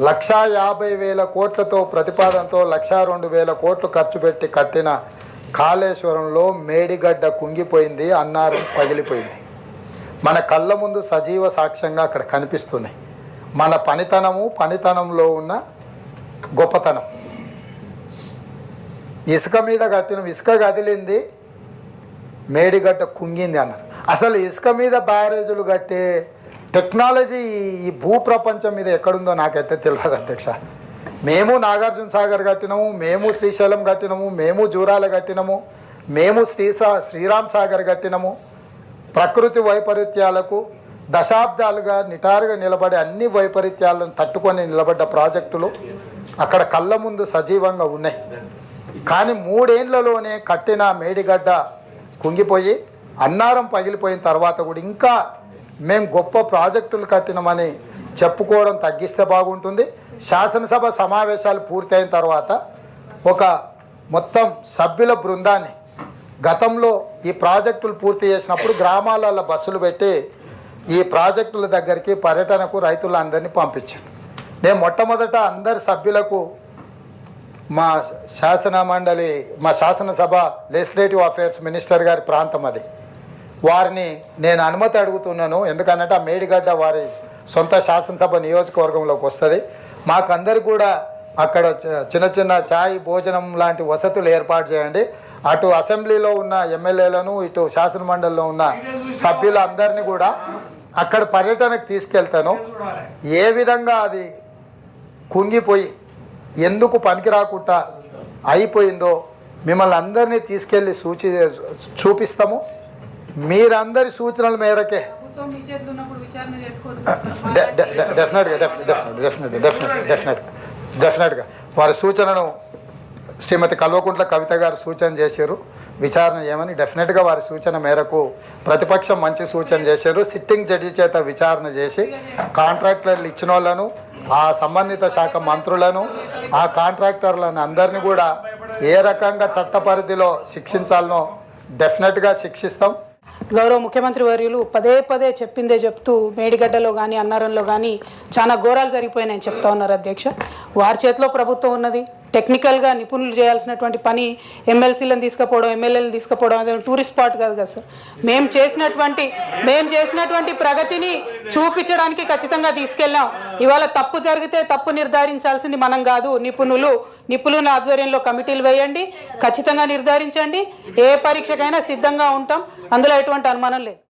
లక్షా యాభై వేల కోట్లతో ప్రతిపాదనతో లక్షా రెండు వేల కోట్లు ఖర్చు పెట్టి కట్టిన కాళేశ్వరంలో మేడిగడ్డ కుంగిపోయింది అన్నారం పగిలిపోయింది. మన కళ్ళ ముందు సజీవ సాక్ష్యంగా అక్కడ కనిపిస్తున్నాయి. మన పనితనము పనితనంలో ఉన్న గొప్పతనం. ఇసుక మీద కట్టిన ఇసుక కదిలింది మేడిగడ్డ కుంగింది అన్నారు. అసలు ఇసుక మీద బ్యారేజులు కట్టే టెక్నాలజీ ఈ భూ ప్రపంచం మీద ఎక్కడుందో నాకైతే తెలియదు అధ్యక్ష. మేము నాగార్జున సాగర్ కట్టినము మేము శ్రీశైలం కట్టినము మేము జూరాల కట్టినము మేము శ్రీసా శ్రీరామ్ సాగర్ కట్టినము. ప్రకృతి వైపరీత్యాలకు దశాబ్దాలుగా నిటారుగా నిలబడే అన్ని వైపరీత్యాలను తట్టుకొని నిలబడ్డ ప్రాజెక్టులు అక్కడ కళ్ళ ముందు సజీవంగా ఉన్నాయి. కానీ మూడేళ్ళలోనే కట్టిన మేడిగడ్డ కుంగిపోయి అన్నారం పగిలిపోయిన తర్వాత కూడా ఇంకా మేము గొప్ప ప్రాజెక్టులు కట్టినమని చెప్పుకోవడం తగ్గిస్తే బాగుంటుంది. శాసనసభ సమావేశాలు పూర్తయిన తర్వాత ఒక మొత్తం సభ్యుల బృందాన్ని గతంలో ఈ ప్రాజెక్టులు పూర్తి చేసినప్పుడు గ్రామాలలో బస్సులు పెట్టి ఈ ప్రాజెక్టుల దగ్గరికి పర్యటనకు రైతులందరినీ పంపించాను నేను మొట్టమొదట అందరి సభ్యులకు మా శాసన మండలి మా శాసనసభ లెజిస్లేటివ్ అఫేర్స్ మినిస్టర్ గారి ప్రాంతం అది. వారిని నేను అనుమతి అడుగుతున్నాను. ఎందుకనంటే ఆ మేడిగడ్డ వారి సొంత శాసనసభ నియోజకవర్గంలోకి వస్తుంది. మాకందరు కూడా అక్కడ చిన్న చిన్న ఛాయ్ భోజనం లాంటి వసతులు ఏర్పాటు చేయండి. అటు అసెంబ్లీలో ఉన్న ఎమ్మెల్యేలను ఇటు శాసనమండలిలో ఉన్న సభ్యులందరినీ కూడా అక్కడ పర్యటనకు తీసుకెళ్తాను. ఏ విధంగా అది కుంగిపోయి ఎందుకు పనికి రాకుండా అయిపోయిందో మిమ్మల్ని అందరినీ తీసుకెళ్ళి సూచి చూపిస్తాము మీరందరి సూచనల మేరకే. డెఫినెట్గా డెఫ్- డెఫినెట్ డెఫినెట్ డెఫినెట్ డెఫినెట్ డెఫినెట్గా వారి సూచనను శ్రీమతి కల్వకుంట్ల కవిత గారు సూచన చేశారు. విచారణ ఏమని? డెఫినెట్గా వారి సూచన మేరకు ప్రతిపక్షం మంచి సూచన చేశారు. సిట్టింగ్ జడ్జి చేత విచారణ చేసి కాంట్రాక్టర్లు ఇచ్చిన వాళ్ళను ఆ సంబంధిత శాఖ మంత్రులను ఆ కాంట్రాక్టర్లను అందరినీ కూడా ఏ రకంగా చట్ట పరిధిలో శిక్షించాలనో డెఫినెట్గా శిక్షిస్తాం. గౌరవ ముఖ్యమంత్రి వర్యులు పదే పదే చెప్పిందే చెప్తూ మేడిగడ్డలో కానీ అన్నారంలో కానీ చాలా ఘోరాలు జరిగిపోయినాయని చెప్తా ఉన్నారు అధ్యక్ష. వారి చేతిలో ప్రభుత్వం ఉన్నది. టెక్నికల్గా నిపుణులు చేయాల్సినటువంటి పని ఎమ్మెల్సీలను తీసుకుపోవడం ఎమ్మెల్యేలను తీసుకుపోవడం అదే టూరిస్ట్ స్పాట్ కాదు కదా సార్. మేము చేసినటువంటి మేము చేసినటువంటి ప్రగతిని చూపించడానికి ఖచ్చితంగా తీసుకెళ్ళాం. ఇవాళ తప్పు జరిగితే తప్పు నిర్ధారించాల్సింది మనం కాదు. నిపుణులు నిపుణుల ఆధ్వర్యంలో కమిటీలు వేయండి ఖచ్చితంగా నిర్ధారించండి. ఏ పరీక్షకైనా సిద్ధంగా ఉంటాం. అందులో ఎటువంటి అనుమానం లేదు.